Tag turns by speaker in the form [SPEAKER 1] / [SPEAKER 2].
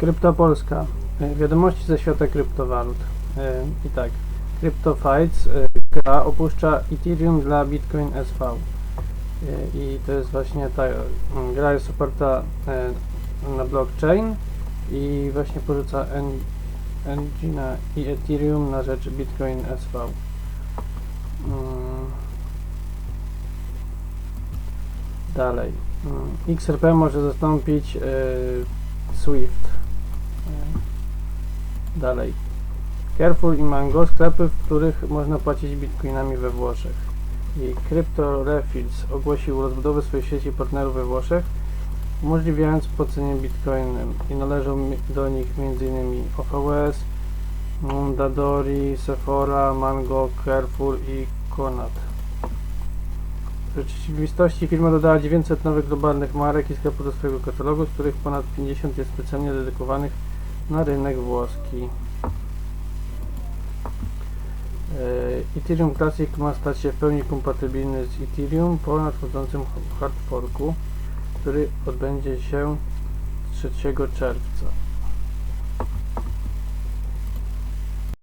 [SPEAKER 1] Kryptopolska. E, Wiadomości ze świata kryptowalut. E, I tak. CryptoFights e, gra opuszcza Ethereum dla Bitcoin SV. E, I to jest właśnie ta mm, gra jest oparta e, na blockchain i właśnie porzuca en, Engine i Ethereum na rzecz Bitcoin SV. Mm. Dalej. Mm, XRP może zastąpić e, Swift. Dalej. Carrefour i Mango sklepy, w których można płacić bitcoinami we Włoszech. I Crypto Refills ogłosił rozbudowę swojej sieci partnerów we Włoszech, umożliwiając płacenie bitcoinem i należą do nich m.in. OVS, Mondadori, Sephora, Mango, Carrefour i Conad. W rzeczywistości firma dodała 900 nowych globalnych marek i sklepów do swojego katalogu, z których ponad 50 jest specjalnie dedykowanych na rynek włoski. E, Ethereum Classic ma stać się w pełni kompatybilny z Ethereum po nadchodzącym hard forku, który odbędzie się 3 czerwca.